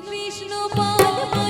কৃষ্ণ পাল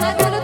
হাত